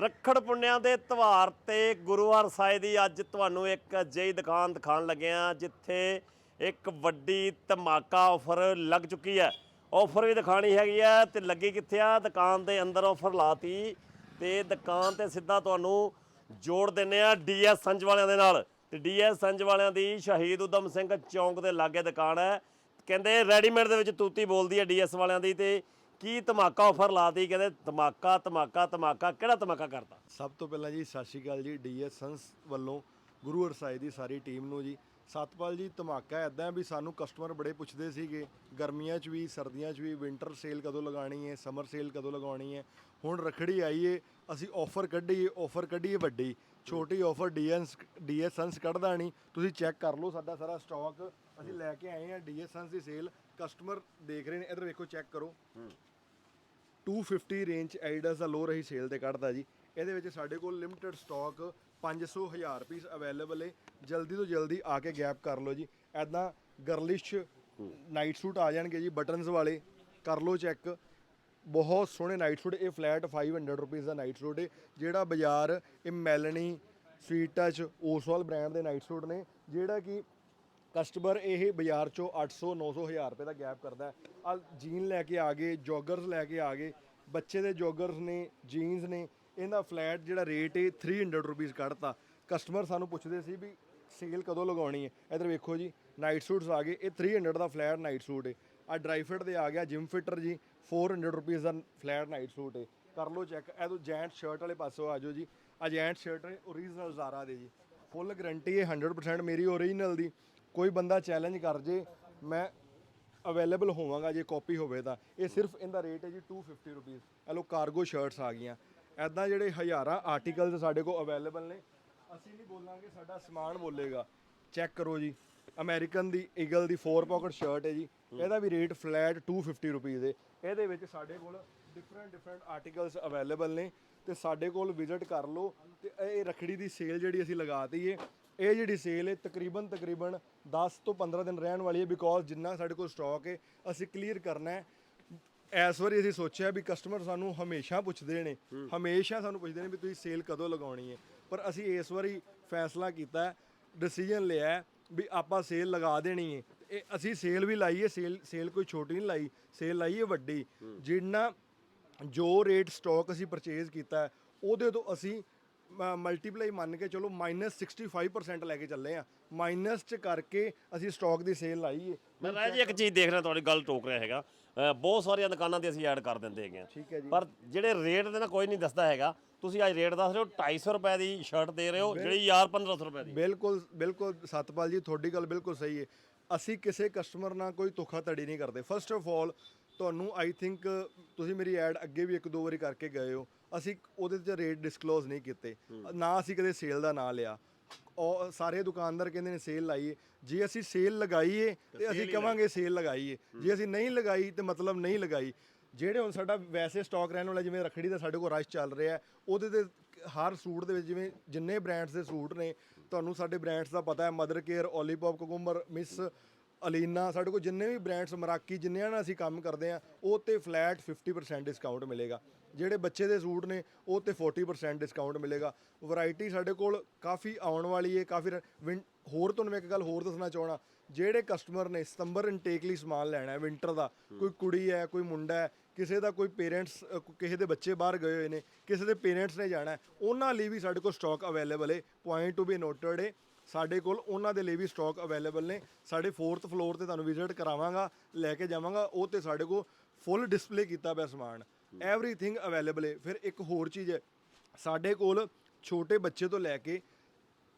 ਰੱਖੜ ਪੁੰਨਿਆਂ ਦੇ ਤਿਉਹਾਰ ਤੇ ਗੁਰੂ ਸਾਹਿਬ ਦੀ ਅੱਜ ਤੁਹਾਨੂੰ ਇੱਕ ਅਜਿਹੀ ਦੁਕਾਨ ਦਿਖਾਉਣ ਲੱਗੇ ਆ ਜਿੱਥੇ ਇੱਕ ਵੱਡੀ ਧਮਾਕਾ ਆਫਰ ਲੱਗ ਚੁੱਕੀ ਹੈ। ਆਫਰ ਵੀ ਦਿਖਾਣੀ ਹੈਗੀ ਆ ਤੇ ਲੱਗੀ ਕਿੱਥੇ ਆ? ਦੁਕਾਨ ਦੇ ਅੰਦਰ ਆਫਰ ਲਾਤੀ ਤੇ ਦੁਕਾਨ ਤੇ ਸਿੱਧਾ ਤੁਹਾਨੂੰ ਜੋੜ ਦਿੰਨੇ ਆ ਡੀਐਸ ਸੰਜ ਵਾਲਿਆਂ ਦੇ ਨਾਲ। ਤੇ ਡੀਐਸ ਸੰਜ ਵਾਲਿਆਂ ਦੀ ਸ਼ਹੀਦ ਉਦਮ ਸਿੰਘ ਚੌਂਕ ਦੇ ਲਾਗੇ ਦੁਕਾਨ ਹੈ। ਕਹਿੰਦੇ ਰੈਡੀਮੇਡ ਦੇ ਵਿੱਚ ਤੂਤੀ ਬੋਲਦੀ ਹੈ ਡੀਐਸ ਵਾਲਿਆਂ ਦੀ ਤੇ ਕੀ ਧਮਾਕਾ ਆਫਰ ਲਾਤੀ ਕਹਿੰਦੇ ਧਮਾਕਾ ਧਮਾਕਾ ਧਮਾਕਾ ਕਿਹੜਾ ਧਮਾਕਾ ਕਰਤਾ? ਸਭ ਤੋਂ ਪਹਿਲਾਂ ਜੀ ਸਤਿ ਸ਼੍ਰੀ ਅਕਾਲ ਜੀ ਡੀਐਸ ਸੰਸ ਵੱਲੋਂ ਗੁਰੂ ਹਰਸਾਏ ਦੀ ਸਾਰੀ ਟੀਮ ਨੂੰ ਜੀ। ਸਤਪਾਲ ਜੀ ਧਮਾਕਾ ਐਦਾਂ ਵੀ ਸਾਨੂੰ ਕਸਟਮਰ ਬੜੇ ਪੁੱਛਦੇ ਸੀਗੇ ਗਰਮੀਆਂ 'ਚ ਵੀ ਸਰਦੀਆਂ 'ਚ ਵੀ ਵਿੰਟਰ ਸੇਲ ਕਦੋਂ ਲਗਾਣੀ ਹੈ ਸਮਰ ਸੇਲ ਕਦੋਂ ਲਗਾਉਣੀ ਹੈ? ਹੁਣ ਰਖੜੀ ਆਈ ਏ ਅਸੀਂ ਆਫਰ ਕੱਢੀਏ ਆਫਰ ਕੱਢੀਏ ਵੱਡੀ। ਛੋਟੀ ਆਫਰ ਡੀਐਸ ਡੀਐਸ ਸੰਸ ਕੱਢਦਾ ਨਹੀਂ। ਤੁਸੀਂ ਚੈੱਕ ਕਰ ਲਓ ਸਾਡਾ ਸਾਰਾ ਸਟਾਕ ਅਸੀਂ ਲੈ ਕੇ ਆਏ ਹਾਂ ਡੀਐਸ ਸੰਸ ਦੀ ਸੇਲ ਕਸਟਮਰ ਦੇਖ ਰਹੇ ਨੇ ਇਧਰ ਵੇਖੋ ਚੈੱਕ ਕਰੋ। 250 ਰੇਂਜ ਐਡੀਡਾਸ ਦਾ ਲੋਅਰ ਰਹੀ ਸੇਲ ਤੇ ਕੱਢਦਾ ਜੀ। ਇਹਦੇ ਵਿੱਚ ਸਾਡੇ ਕੋਲ ਲਿਮਟਿਡ ਸਟਾਕ 500 1000 ਪੀਸ ਅਵੇਲੇਬਲ ਹੈ ਜਲਦੀ ਤੋਂ ਜਲਦੀ ਆ ਕੇ ਗੈਪ ਕਰ ਲਓ ਜੀ। ਐਦਾਂ ਗਰਲਿਸ਼ ਨਾਈਟ ਸੂਟ ਆ ਜਾਣਗੇ ਜੀ ਬਟਨਸ ਵਾਲੇ। ਕਰ ਲਓ ਚੈੱਕ ਬਹੁਤ ਸੋਹਣੇ ਨਾਈਟ ਸੂਟ ਇਹ ਫਲੈਟ 500 ਰੁਪਏ ਦਾ ਨਾਈਟ ਸੂਟ ਹੈ ਜਿਹੜਾ ਬਾਜ਼ਾਰ, ਇਹ ਮੈਲਨੀ ਸਵੀਟ ਟੱਚ ਓਸਵਾਲ ਬ੍ਰਾਂਡ ਦੇ ਨਾਈਟ ਸੂਟ ਨੇ। ਜਿਹੜਾ ਕਿ ਕਸਟਮਰ ਇਹ ਬਾਜ਼ਾਰ ਚੋਂ 800 900 ਹਜ਼ਾਰ ਰੁਪਏ ਦਾ ਗੈਪ ਕਰਦਾ ਹੈ। ਆ ਜੀਨ ਲੈ ਕੇ ਆ ਗਏ ਜੋਗਰਸ ਲੈ ਕੇ ਆ ਗਏ। ਬੱਚੇ ਦੇ ਜੋਗਰਸ ਨੇ ਜੀਨਸ ਨੇ, ਇਹਦਾ ਫਲੈਟ ਜਿਹੜਾ ਰੇਟ ਹੈ 300 ਰੁਪਏ ਕੱਢਤਾ। ਕਸਟਮਰ ਸਾਨੂੰ ਪੁੱਛਦੇ ਸੀ ਵੀ ਸੇਲ ਕਦੋਂ ਲਗਾਉਣੀ ਹੈ? ਇਧਰ ਵੇਖੋ ਜੀ ਨਾਈਟ ਸੂਟਸ ਆ ਗਏ। ਇਹ 300 ਦਾ ਫਲੈਟ ਨਾਈਟ ਸੂਟ ਹੈ। ਆ ਡਰਾਈ ਫਿਟ ਦੇ ਆ ਗਿਆ ਜਿਮ ਫਿਟਰ ਜੀ 400 ਰੁਪਏ ਦਾ ਫਲੈਟ ਨਾਈਟ ਸੂਟ ਹੈ। ਕਰ ਲਓ ਚੈੱਕ ਇਹ ਤੋਂ ਜੈਂਟ ਸ਼ਰਟ ਵਾਲੇ ਪਾਸੋਂ ਆ ਜਾਓ ਜੀ। ਆ ਜੈਂਟ ਸ਼ਰਟ ਹੈ ਓਰੀਜਨਲ ਜ਼ਾਰਾ ਦੇ ਜੀ। ਫੁੱਲ ਗਾਰੰਟੀ ਹੈ 100% ਮੇਰੀ ਓਰੀਜਨਲ ਦੀ। ਕੋਈ ਬੰਦਾ ਚੈਲੰਜ ਕਰ ਜੇ, ਮੈਂ ਅਵੇਲੇਬਲ ਹੋਵਾਂਗਾ, ਜੇ ਕਾਪੀ ਹੋਵੇ ਤਾਂ। ਇਹ ਸਿਰਫ ਇਹਦਾ ਰੇਟ ਹੈ ਜੀ 250 ਰੁਪਏ ਇਹ ਲੋ ਕਾਰਗੋ ਸ਼ਰਟਸ ਆ ਗਈਆਂ। ਐਦਾਂ ਜਿਹੜੇ ਹਜ਼ਾਰਾਂ ਆਰਟੀਕਲਸ ਸਾਡੇ ਕੋਲ ਅਵੇਲੇਬਲ ਨੇ, ਅਸੀਂ ਨਹੀਂ ਬੋਲਾਂਗੇ, ਸਾਡਾ ਸਮਾਨ ਬੋਲੇਗਾ। ਚੈੱਕ ਕਰੋ ਜੀ। ਅਮਰੀਕਨ ਦੀ ਈਗਲ ਦੀ 4 ਪਾਕਟ ਸ਼ਰਟ ਹੈ ਜੀ। ਇਹਦਾ ਵੀ ਰੇਟ ਫਲੈਟ 250 ਰੁਪਏ ਦੇ ਇਹਦੇ ਵਿੱਚ ਸਾਡੇ ਕੋਲ ਡਿਫਰੈਂਟ ਡਿਫਰੈਂਟ ਆਰਟੀਕਲਸ ਅਵੇਲੇਬਲ ਨੇ। ਤੇ ਸਾਡੇ ਕੋਲ ਵਿਜ਼ਿਟ ਕਰ ਲਓ। ਤੇ ਇਹ ਰਖੜੀ ਦੀ ਸੇਲ ਜਿਹੜੀ ਅਸੀਂ ਲਗਾਤੀ ਹੈ ਇਹ ਜਿਹੜੀ ਸੇਲ ਹੈ, ਤਕਰੀਬਨ ਤਕਰੀਬਨ 10 ਤੋਂ 15 ਦਿਨ ਰਹਿਣ ਵਾਲੀ ਹੈ ਬਿਕੋਜ਼ ਜਿੰਨਾ ਸਾਡੇ ਕੋਲ ਸਟਾਕ ਹੈ, ਅਸੀਂ ਕਲੀਅਰ ਕਰਨਾ ਹੈ। ਇਸ ਵਾਰੀ ਅਸੀਂ ਸੋਚਿਆ ਵੀ ਕਸਟਮਰ ਸਾਨੂੰ ਹਮੇਸ਼ਾ ਪੁੱਛਦੇ ਨੇ, ਹਮੇਸ਼ਾ ਸਾਨੂੰ ਪੁੱਛਦੇ ਨੇ ਵੀ ਤੁਸੀਂ ਸੇਲ ਕਦੋਂ ਲਗਾਉਣੀ ਹੈ। ਪਰ ਅਸੀਂ ਇਸ ਵਾਰੀ ਫੈਸਲਾ ਕੀਤਾ ਡਿਸੀਜਨ ਲਿਆ ਵੀ ਆਪਾਂ ਸੇਲ ਲਗਾ ਦੇਣੀ ਹੈ। ਇਹ ਅਸੀਂ ਸੇਲ ਵੀ ਲਾਈਏ ਸੇਲ ਸੇਲ ਕੋਈ ਛੋਟੀ ਨਹੀਂ ਲਾਈ ਸੇਲ ਲਾਈਏ ਵੱਡੀ। ਜਿੰਨਾ ਜੋ ਰੇਟ ਸਟਾਕ ਅਸੀਂ ਪਰਚੇਜ਼ ਕੀਤਾ ਉਹਦੇ ਤੋਂ ਅਸੀਂ ਮਲਟੀਪਲਾਈ ਮੰਨ ਕੇ ਚਲੋ -65% ਲੈ ਕੇ ਚੱਲੇ ਆ। ਮਾਈਨਸ ਚ ਕਰਕੇ ਅਸੀਂ ਸਟਾਕ ਦੀ ਸੇਲ ਲਾਈ ਹੈ ਮੈਂ ਰਾਜ ਜੀ ਇੱਕ ਚੀਜ਼ ਦੇਖ ਰਿਹਾ ਤੁਹਾਡੀ ਗੱਲ ਟੋਕ ਰਿਹਾ ਹੈਗਾ। ਅ, ਬਹੁਤ ਸਾਰੀਆਂ ਦੁਕਾਨਾਂ ਤੇ ਅਸੀਂ ਐਡ ਕਰ ਦਿੰਦੇ ਹੈਗੇ ਹਾਂ। ਠੀਕ ਹੈ ਜੀ। ਪਰ ਜਿਹੜੇ ਰੇਟ ਦੇ ਨਾ ਕੋਈ ਨਹੀਂ ਦੱਸਦਾ ਹੈਗਾ ਤੁਸੀਂ ਅੱਜ ਰੇਟ ਦੱਸ ਰਹੇ ਹੋ 250 ਰੁਪਏ ਦੀ ਸ਼ਰਟ ਦੇ ਰਹੇ ਹੋ ਜਿਹੜੀ ਯਾਰ 1500 ਰੁਪਏ ਦੀ। ਬਿਲਕੁਲ ਬਿਲਕੁਲ ਸਤਪਾਲ ਜੀ ਤੁਹਾਡੀ ਗੱਲ ਬਿਲਕੁਲ ਸਹੀ ਹੈ ਅਸੀਂ ਕਿਸੇ ਕਸਟਮਰ ਨਾਲ ਕੋਈ ਧੋਖਾਧੜੀ ਨਹੀਂ ਕਰਦੇ। ਫਸਟ ਆਫ ਆਲ ਤੁਹਾਨੂੰ ਆਈ ਥਿੰਕ ਤੁਸੀਂ ਮੇਰੀ ਐਡ ਅੱਗੇ ਵੀ ਇੱਕ ਦੋ ਵਾਰੀ ਕਰਕੇ ਗਏ ਹੋ। ਅਸੀਂ ਉਹਦੇ ਤੇ ਰੇਟ ਡਿਸਕਲੋਜ਼ ਨਹੀਂ ਕੀਤੇ। ਨਾ ਅਸੀਂ ਕਦੇ ਸੇਲ ਦਾ ਨਾਂ ਲਿਆ। ਉਹ ਸਾਰੇ ਦੁਕਾਨਦਾਰ ਕਹਿੰਦੇ ਨੇ ਸੇਲ ਲਾਈਏ। ਜੇ ਅਸੀਂ ਸੇਲ ਲਗਾਈਏ ਤੇ ਅਸੀਂ ਕਵਾਂਗੇ ਸੇਲ ਲਗਾਈਏ। ਜੇ ਅਸੀਂ ਨਹੀਂ ਲਗਾਈ ਤੇ ਮਤਲਬ ਨਹੀਂ ਲਗਾਈ। ਜਿਹੜੇ ਹੁਣ ਸਾਡਾ ਵੈਸੇ ਸਟਾਕ ਰਹਿਣ ਵਾਲਾ ਜਿਵੇਂ ਰਖੜੀ ਦਾ ਸਾਡੇ ਕੋਲ ਰਸ਼ ਚੱਲ ਰਿਹਾ ਉਹਦੇ ਤੇ ਹਰ ਸੂਟ ਦੇ ਵਿੱਚ ਜਿਵੇਂ ਜਿੰਨੇ ਬ੍ਰਾਂਡਸ ਦੇ ਸੂਟ ਨੇ ਤੁਹਾਨੂੰ ਸਾਡੇ ਬ੍ਰਾਂਡਸ ਦਾ ਪਤਾ ਹੈ ਮਦਰ ਕੇਅਰ ਓਲੀਪੌਪ ਕੋਕੂਮਰ ਮਿਸ ਅਲੀਨਾ ਸਾਡੇ ਕੋਲ ਜਿੰਨੇ ਵੀ ਬ੍ਰਾਂਡਸ ਮਰਾਕੀ ਜਿੰਨਿਆਂ ਨਾਲ ਅਸੀਂ ਕੰਮ ਕਰਦੇ ਆ ਉਹ ਤੇ ਫਲੈਟ 50% ਡਿਸਕਾਊਂਟ ਮਿਲੇਗਾ। ਜਿਹੜੇ ਬੱਚੇ ਦੇ ਸੂਟ ਨੇ ਉਹ ਤੇ 40% ਡਿਸਕਾਊਂਟ ਮਿਲੇਗਾ। ਵੈਰਾਈਟੀ ਸਾਡੇ ਕੋਲ ਕਾਫੀ ਆਉਣ ਵਾਲੀ ਹੈ ਕਾਫੀ ਹੋਰ ਤੁਹਾਨੂੰ ਮੈਂ ਇੱਕ ਗੱਲ ਹੋਰ ਦੱਸਣਾ ਚਾਹਣਾ ਜਿਹੜੇ ਕਸਟਮਰ ਨੇ ਸਤੰਬਰ ਇਨਟੇਕ ਲਈ ਸਮਾਨ ਲੈਣਾ ਹੈ ਵਿੰਟਰ ਦਾ ਕੋਈ ਕੁੜੀ ਹੈ ਕੋਈ ਮੁੰਡਾ ਹੈ ਕਿਸੇ ਦਾ ਕੋਈ ਪੇਰੈਂਟਸ ਕਿਸੇ ਦੇ ਬੱਚੇ ਬਾਹਰ ਗਏ ਹੋਏ ਨੇ ਕਿਸੇ ਦੇ ਪੇਰੈਂਟਸ ਨੇ ਜਾਣਾ ਉਹਨਾਂ ਲਈ ਵੀ ਸਾਡੇ ਕੋਲ ਸਟਾਕ ਅਵੇਲੇਬਲ ਹੈ ਪੁਆਇੰਟ ਟੂ ਬੀ ਨੋਟਡ ਹੈ ਸਾਡੇ ਕੋਲ ਉਹਨਾਂ ਦੇ ਲਈ ਵੀ ਸਟਾਕ ਅਵੇਲੇਬਲ ਨੇ। ਸਾਡੇ 4th ਫਲੋਰ ਤੇ ਤੁਹਾਨੂੰ ਵਿਜ਼ਿਟ ਕਰਾਵਾਂਗਾ, ਲੈ ਕੇ ਜਾਵਾਂਗਾ। ਉਹ ਤੇ ਸਾਡੇ ਕੋਲ ਫੁੱਲ ਡਿਸਪਲੇ ਕੀਤਾ ਪਿਆ ਸਮਾਨ। ਐਵਰੀਥਿੰਗ ਅਵੇਲੇਬਲ ਹੈ ਫਿਰ ਇੱਕ ਹੋਰ ਚੀਜ਼ ਹੈ ਸਾਡੇ ਕੋਲ ਛੋਟੇ ਬੱਚੇ ਤੋਂ ਲੈ ਕੇ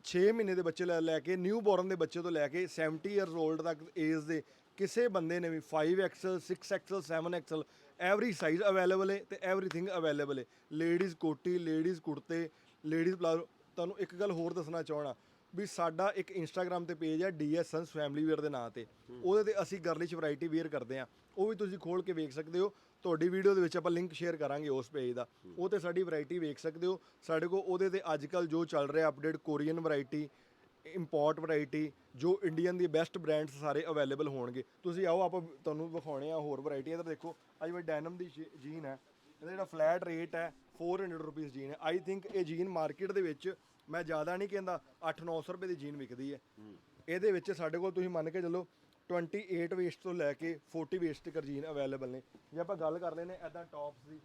6 ਮਹੀਨੇ ਦੇ ਬੱਚੇ ਲੈ ਲੈ ਕੇ ਨਿਊ ਬੋਰਨ ਦੇ ਬੱਚੇ ਤੋਂ ਲੈ ਕੇ 70 ਇਅਰਸ 올ਡ ਤੱਕ ਏਜ ਦੇ ਕਿਸੇ ਬੰਦੇ ਨੇ ਵੀ 5XL 6XL 7XL every size available ਹੈ ਤੇ ਐਵਰੀਥਿੰਗ ਅਵੇਲੇਬਲ ਹੈ ਲੇਡੀਜ਼ ਕੋਟੀ ਲੇਡੀਜ਼ ਕੁੜਤੇ ਲੇਡੀਜ਼ ਪਲਾਜ਼ੋ ਤੁਹਾਨੂੰ ਇੱਕ ਗੱਲ ਹੋਰ ਦੱਸਣਾ ਚਾਹਣਾ। ਵੀ ਸਾਡਾ ਇੱਕ ਇੰਸਟਾਗ੍ਰam ਤੇ ਪੇਜ ਹੈ ਡੀਐਸ ਸੰਸ ਫੈਮਿਲੀ ਵੇਅਰ ਦੇ ਨਾਂ ਤੇ। ਉਹਦੇ ਤੇ ਅਸੀਂ ਗਰਲਿਸ਼ ਵੈਰਾਈਟੀ ਵੇਅਰ ਕਰਦੇ ਆ ਉਹ ਵੀ ਤੁਸੀਂ ਖੋਲ ਕੇ ਵੇਖ ਸਕਦੇ ਹੋ। ਤੁਹਾਡੀ ਵੀਡੀਓ ਦੇ ਵਿੱਚ ਆਪਾਂ ਲਿੰਕ ਸ਼ੇਅਰ ਕਰਾਂਗੇ ਉਸ ਪੇਜ ਦਾ। ਉਹ ਤੇ ਸਾਡੀ ਵੈਰਾਈਟੀ ਵੇਖ ਸਕਦੇ ਹੋ। ਸਾਡੇ ਕੋਲ ਉਹਦੇ ਤੇ ਅੱਜ ਕੱਲ ਜੋ ਚੱਲ ਰਿਹਾ update Korean variety import variety ਜੋ ਇੰਡੀਅਨ ਦੀ ਬੈਸਟ ਬ੍ਰਾਂਡਸ ਸਾਰੇ ਅਵੇਲੇਬਲ ਹੋਣਗੇ। ਤੁਸੀਂ ਆਓ, ਆਪਾਂ ਤੁਹਾਨੂੰ ਵਿਖਾਉਣੇ ਆ ਹੋਰ ਵੈਰਾਈਟੀ ਇਧਰ ਦੇਖੋ ਅੱਜ ਮੈਂ ਡੈਨਮ ਦੀ ਜੀਨ ਹੈ। ਇਹਦਾ ਜਿਹੜਾ ਫਲੈਟ ਰੇਟ ਹੈ 400 ਰੁਪਏ ਜੀਨ ਹੈ। ਆਈ ਥਿੰਕ ਇਹ ਜੀਨ ਮਾਰਕੀਟ ਦੇ ਵਿੱਚ ਮੈਂ ਜ਼ਿਆਦਾ ਨਹੀਂ ਕਹਿੰਦਾ 8-900 ਰੁਪਏ ਦੀ ਜੀਨ ਵਿਕਦੀ ਹੈ। ਇਹਦੇ ਵਿੱਚ ਸਾਡੇ ਕੋਲ ਤੁਸੀਂ ਮੰਨ ਕੇ ਚੱਲੋ 28 ਵੇਸਟ ਤੋਂ ਲੈ ਕੇ 40 ਵੇਸਟ ਤੱਕ ਜੀਨ ਅਵੇਲੇਬਲ ਨੇ। ਜੇ ਆਪਾਂ ਗੱਲ ਕਰ ਲੈਨੇ ਐਦਾਂ ਟੌਪਸ ਦੀ,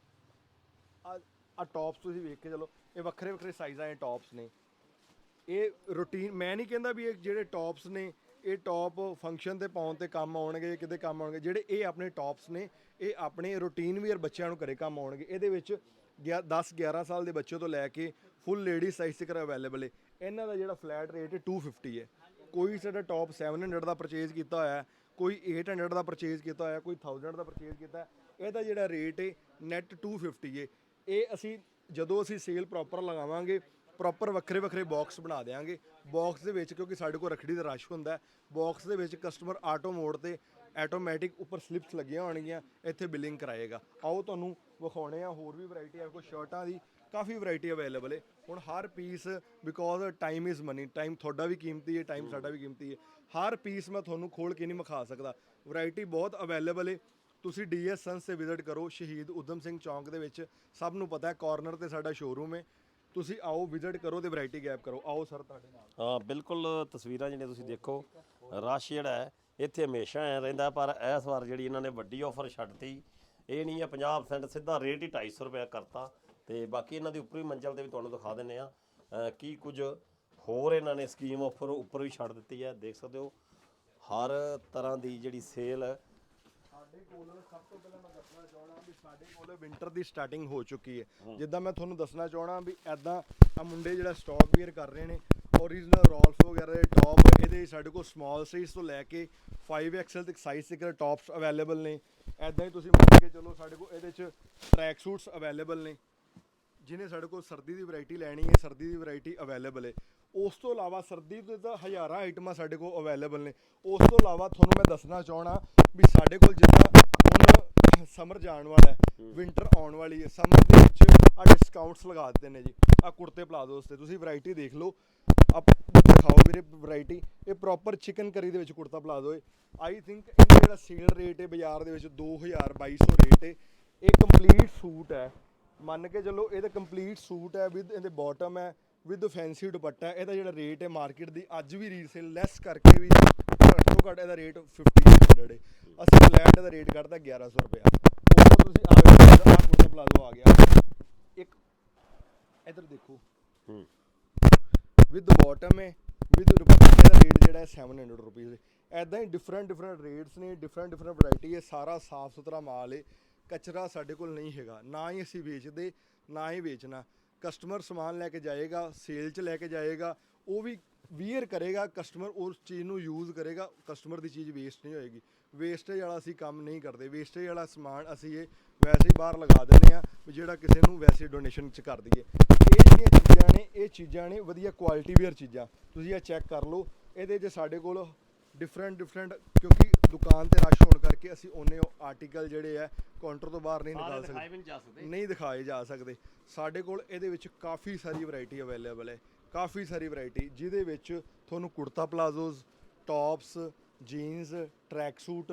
ਆ ਆ ਟੌਪਸ ਤੁਸੀਂ ਵੇਖ ਕੇ ਚਲੋ, ਇਹ ਵੱਖਰੇ ਵੱਖਰੇ ਸਾਈਜ਼ਾਂ ਦੇ ਟੌਪਸ ਨੇ। ਇਹ ਰੂਟੀਨ ਮੈਂ ਨਹੀਂ ਕਹਿੰਦਾ ਵੀ ਇਹ ਜਿਹੜੇ ਟੌਪਸ ਨੇ, ਇਹ ਟੌਪ ਫੰਕਸ਼ਨ ਤੇ ਪਾਉਣ ਤੇ ਕੰਮ ਆਉਣਗੇ, ਕਿਤੇ ਕੰਮ ਆਉਣਗੇ। ਜਿਹੜੇ ਇਹ ਆਪਣੇ ਟੌਪਸ ਨੇ, ਇਹ ਆਪਣੇ ਰੂਟੀਨ ਵੀਅਰ ਬੱਚਿਆਂ ਨੂੰ ਘਰੇ ਕੰਮ ਆਉਣਗੇ। ਇਹਦੇ ਵਿੱਚ 10 11 ਸਾਲ ਦੇ ਬੱਚੇ ਤੋਂ ਲੈ ਕੇ ਫੁੱਲ ਲੇਡੀ ਸਾਈਜ਼ ਤੱਕ ਅਵੇਲੇਬਲ ਹੈ ਇਹਨਾਂ ਦਾ ਜਿਹੜਾ ਫਲੈਟ ਰੇਟ ਹੈ 250 ਹੈ ਕੋਈ ਸਾਡਾ ਟੌਪ 700 ਦਾ ਪਰਚੇਜ਼ ਕੀਤਾ ਹੋਇਆ ਹੈ, ਕੋਈ 800 ਦਾ ਪਰਚੇਜ਼ ਕੀਤਾ ਹੋਇਆ ਕੋਈ 1000 ਦਾ ਪਰਚੇਜ਼ ਕੀਤਾ ਇਹਦਾ ਜਿਹੜਾ ਰੇਟ ਹੈ ਨੈਟ 250 ਹੈ ਇਹ ਅਸੀਂ ਜਦੋਂ ਅਸੀਂ ਸੇਲ ਪ੍ਰੋਪਰ ਲਗਾਵਾਂਗੇ ਪ੍ਰੋਪਰ ਵੱਖਰੇ ਵੱਖਰੇ ਬਾਕਸ ਬਣਾ ਦੇਾਂਗੇ ਬਾਕਸ ਦੇ ਵਿੱਚ ਕਿਉਂਕਿ ਸਾਡੇ ਕੋਲ ਰਖੜੀ ਦਾ ਰਸ਼ ਹੁੰਦਾ ਬਾਕਸ ਦੇ ਵਿੱਚ ਕਸਟਮਰ ਆਟੋ ਮੋਡ ਤੇ ਆਟੋਮੈਟਿਕ ਉੱਪਰ ਸਲਿਪਸ ਲੱਗੀਆਂ ਹੋਣਗੀਆਂ ਇੱਥੇ ਬਿਲਿੰਗ ਕਰਾਏਗਾ। ਆਓ ਤੁਹਾਨੂੰ ਵਿਖਾਉਣੇ ਆ, ਹੋਰ ਵੀ ਵੈਰਾਈਟੀ ਆ ਕੋਈ ਸ਼ਰਟਾਂ ਦੀ ਕਾਫੀ ਵੈਰਾਈਟੀ ਅਵੇਲੇਬਲ ਹੈ ਹੁਣ ਹਰ piece because time is money time ਤੁਹਾਡਾ ਵੀ ਕੀਮਤੀ ਹੈ ਟਾਈਮ ਸਾਡਾ ਵੀ ਕੀਮਤੀ ਹੈ ਹਰ ਪੀਸ ਮੈਂ ਤੁਹਾਨੂੰ ਖੋਲ ਕੇ ਨਹੀਂ ਵਿਖਾ ਸਕਦਾ। ਵੈਰਾਈਟੀ ਬਹੁਤ ਅਵੇਲੇਬਲ ਹੈ ਤੁਸੀਂ ਡੀਐਸ ਸੰਸ ਤੇ ਵਿਜ਼ਿਟ ਕਰੋ, ਸ਼ਹੀਦ ਉਦਮ ਸਿੰਘ ਚੌਂਕ ਦੇ ਵਿੱਚ। ਸਭ ਨੂੰ ਪਤਾ ਹੈ ਕਾਰਨਰ ਤੇ ਸਾਡਾ ਸ਼ੋਰੂਮ ਹੈ ਤੁਸੀਂ ਆਓ ਵਿਜ਼ਿਟ ਕਰੋ ਤੇ ਵੈਰਾਈਟੀ ਗੈਪ ਕਰੋ। ਆਓ ਸਰ ਤੁਹਾਡੇ ਨਾਲ। ਹਾਂ, ਬਿਲਕੁਲ ਤਸਵੀਰਾਂ ਜਿਹੜੀਆਂ ਤੁਸੀਂ ਦੇਖੋ, ਰਸ਼ ਜਿਹੜਾ ਹੈ, ਇੱਥੇ ਹਮੇਸ਼ਾ ਐ ਰਹਿੰਦਾ, ਪਰ ਇਸ ਵਾਰ ਜਿਹੜੀ ਇਹਨਾਂ ਨੇ ਵੱਡੀ ਆਫਰ ਛੱਡਤੀ ਇਹ ਨਹੀਂ ਹੈ 50% ਸਿੱਧਾ ਰੇਟ ਹੀ 250 ਰੁਪਏ ਕਰਤਾ। ਤੇ ਬਾਕੀ ਇਹਨਾਂ ਦੀ ਉੱਪਰੀ ਮੰਜ਼ਲ ਤੇ ਵੀ ਤੁਹਾਨੂੰ ਦਿਖਾ ਦਿੰਨੇ ਆ ਕੀ ਕੁਝ ਹੋਰ ਇਹਨਾਂ ਨੇ ਸਕੀਮ ਆਫਰ ਉੱਪਰ ਵੀ ਛੱਡ ਦਿੱਤੀ ਹੈ ਦੇਖ ਸਕਦੇ ਹੋ। ਹਰ ਤਰ੍ਹਾਂ ਦੀ ਜਿਹੜੀ ਸੇਲ ਸਾਡੇ ਕੋਲ ਸਭ ਤੋਂ ਪਹਿਲਾਂ ਮੈਂ ਦੱਸਣਾ ਚਾਹਣਾ ਵੀ ਸਾਡੇ ਕੋਲ ਵਿੰਟਰ ਦੀ ਸਟਾਰਟਿੰਗ ਹੋ ਚੁੱਕੀ ਹੈ। ਜਿੱਦਾਂ ਮੈਂ ਤੁਹਾਨੂੰ ਦੱਸਣਾ ਚਾਹਣਾ ਵੀ ਐਦਾਂ ਆ ਮੁੰਡੇ ਜਿਹੜਾ ਸਟਾਕ ਵੀਅਰ ਕਰ ਰਹੇ ਨੇ ਓਰੀਜਨਲ ਰੋਲਫ ਵਗੈਰਾ ਦੇ ਟੌਪ ਇਹਦੇ ਸਾਡੇ ਕੋਲ ਸਮਾਲ ਸਾਈਜ਼ ਤੋਂ ਲੈ ਕੇ 5XL ਤੱਕ ਸਾਈਜ਼ ਤੱਕ ਟੌਪਸ ਅਵੇਲੇਬਲ ਨੇ। ਐਦਾਂ ਹੀ ਤੁਸੀਂ ਮੰਨ ਕੇ ਚਲੋ ਸਾਡੇ ਕੋਲ ਇਹਦੇ ਚ ਟਰੈਕ ਸੂਟਸ ਅਵੇਲੇਬਲ ਨੇ। ਜਿਹਨੇ ਸਾਡੇ ਕੋਲ ਸਰਦੀ ਦੀ ਵੈਰਾਈਟੀ ਲੈਣੀ ਹੈ, ਸਰਦੀ ਦੀ ਵੈਰਾਈਟੀ ਅਵੇਲੇਬਲ ਹੈ। ਉਸ ਤੋਂ ਇਲਾਵਾ ਸਰਦੀ ਦੇ ਤਾਂ ਹਜ਼ਾਰਾਂ ਆਈਟਮਾਂ ਸਾਡੇ ਕੋਲ ਅਵੇਲੇਬਲ ਨੇ। ਉਸ ਤੋਂ ਇਲਾਵਾ ਤੁਹਾਨੂੰ ਮੈਂ ਦੱਸਣਾ ਚਾਹਣਾ ਵੀ ਸਾਡੇ ਕੋਲ ਜਿੱਦਾਂ ਹੁਣ ਸਮਰ ਜਾਣ ਵਾਲਾ ਹੈ ਵਿੰਟਰ ਆਉਣ ਵਾਲੀ ਹੈ। ਸਮਰ ਦੇ ਵਿੱਚ ਆ ਡਿਸਕਾਊਂਟਸ ਲਗਾ ਦਿੱਤੇ ਨੇ ਜੀ। ਆ ਕੁੜਤੇ ਪਲਾਜ਼ੋਸ ਤੇ, ਤੁਸੀਂ ਵੈਰਾਈਟੀ ਦੇਖ ਲਓ। ਆਪ ਦਿਖਾਓ ਵੀਰੇ ਵੈਰਾਈਟੀ ਇਹ ਪ੍ਰੋਪਰ ਚਿਕਨ ਕਰੀ ਦੇ ਵਿੱਚ ਕੁੜਤਾ ਪਲਾਜ਼ੋ ਹੈ। ਆਈ ਥਿੰਕ ਜਿਹੜਾ ਸੇਲ ਰੇਟ ਹੈ ਬਾਜ਼ਾਰ ਦੇ ਵਿੱਚ 2200 ਰੇਟ ਹੈ। ਇਹ ਕੰਪਲੀਟ ਸੂਟ ਹੈ। ਮੰਨ ਕੇ ਚੱਲੋ ਇਹਦਾ ਕੰਪਲੀਟ ਸੂਟ ਹੈ ਵਿਦ ਇਹਦੇ ਬਾਟਮ ਹੈ ਵਿਦ ਫੈਂਸੀ ਦੁਪੱਟਾ। ਇਹਦਾ ਜਿਹੜਾ ਰੇਟ ਹੈ ਮਾਰਕੀਟ ਦੀ ਅੱਜ ਵੀ ਰੀਸੇਲ ਲੈਸ ਕਰਕੇ ਵੀ ਘੱਟ ਤੋਂ ਘੱਟ ਇਹਦਾ ਰੇਟ 1500 ਹੈ। ਅਸੀਂ ਫਲੈਟ ਦਾ ਰੇਟ ਕੱਢਦਾ 1100 ਰੁਪਇਆ। ਉੱਪਰ ਤੁਸੀਂ ਆ ਵੇਖੋ ਆ ਕੁੜਤਾ ਪਲਾਜ਼ੋ ਆ ਗਿਆ। ਇੱਕ ਇਧਰ ਦੇਖੋ। ਹੂੰ। ਵਿਦ ਬਾਟਮ ਹੈ ਵਿਦ ਦੁਪੱਟੇ ਦਾ ਰੇਟ ਜਿਹੜਾ ਹੈ 700 ਰੁਪਏ ਐਦਾਂ ਹੀ ਡਿਫਰੈਂਟ ਡਿਫਰੈਂਟ ਰੇਟਸ ਨੇ ਡਿਫਰੈਂਟ ਡਿਫਰੈਂਟ ਵੈਰਾਈਟੀ ਹੈ, ਸਾਰਾ ਸਾਫ਼ ਸੁਥਰਾ ਮਾਲ ਹੈ ਕਚਰਾ ਸਾਡੇ ਕੋਲ ਨਹੀਂ ਹੈਗਾ। ਨਾ ਹੀ ਅਸੀਂ ਵੇਚਦੇ, ਨਾ ਹੀ ਵੇਚਣਾ। ਕਸਟਮਰ ਸਮਾਨ ਲੈ ਕੇ ਜਾਏਗਾ ਸੇਲ 'ਚ ਲੈ ਕੇ ਜਾਏਗਾ, ਉਹ ਵੀ ਵੀਅਰ ਕਰੇਗਾ ਕਸਟਮਰ ਉਸ ਚੀਜ਼ ਨੂੰ ਯੂਜ਼ ਕਰੇਗਾ ਕਸਟਮਰ ਦੀ ਚੀਜ਼ ਵੇਸਟ ਨਹੀਂ ਹੋਏਗੀ। ਵੇਸਟੇਜ ਵਾਲਾ ਅਸੀਂ ਕੰਮ ਨਹੀਂ ਕਰਦੇ। ਵੇਸਟੇਜ ਵਾਲਾ ਸਮਾਨ ਅਸੀਂ ਇਹ ਵੈਸੇ ਹੀ ਬਾਹਰ ਲਗਾ ਦਿੰਦੇ ਆ ਵੀ ਜਿਹੜਾ ਕਿਸੇ ਨੂੰ ਵੈਸੇ ਡੋਨੇਸ਼ਨ 'ਚ ਕਰ ਦਈਏ। ਇਹ ਜਿਹੜੀਆਂ ਚੀਜ਼ਾਂ ਨੇ, ਇਹ ਚੀਜ਼ਾਂ ਨੇ ਵਧੀਆ ਕੁਆਲਿਟੀ ਵੀਅਰ ਚੀਜ਼ਾਂ। ਤੁਸੀਂ ਇਹ ਚੈੱਕ ਕਰ ਲਓ। ਇਹਦੇ 'ਚ ਸਾਡੇ ਕੋਲ ਡਿਫਰੈਂਟ ਡਿਫਰੈਂਟ ਕਿਉਂਕਿ ਦੁਕਾਨ ਤੇ ਰਸ਼ ਹੋਣ ਕਰਕੇ ਅਸੀਂ ਉਹਨੇ ਆਰਟੀਕਲ ਜਿਹੜੇ ਆ ਕਾਊਂਟਰ ਤੋਂ ਬਾਹਰ ਨਹੀਂ ਨਿਕਾਲ ਸਕਦੇ ਵੀ ਨਹੀਂ ਜਾ ਸਕਦੇ। ਨਹੀਂ ਦਿਖਾਏ ਜਾ ਸਕਦੇ। ਸਾਡੇ ਕੋਲ ਇਹਦੇ ਵਿੱਚ ਕਾਫੀ ਸਾਰੀ ਵੈਰਾਈਟੀ ਅਵੇਲੇਬਲ ਹੈ। ਕਾਫੀ ਸਾਰੀ ਵੈਰਾਈਟੀ ਜਿਹਦੇ ਵਿੱਚ ਤੁਹਾਨੂੰ ਕੁੜਤਾ palazzos tops jeans track suit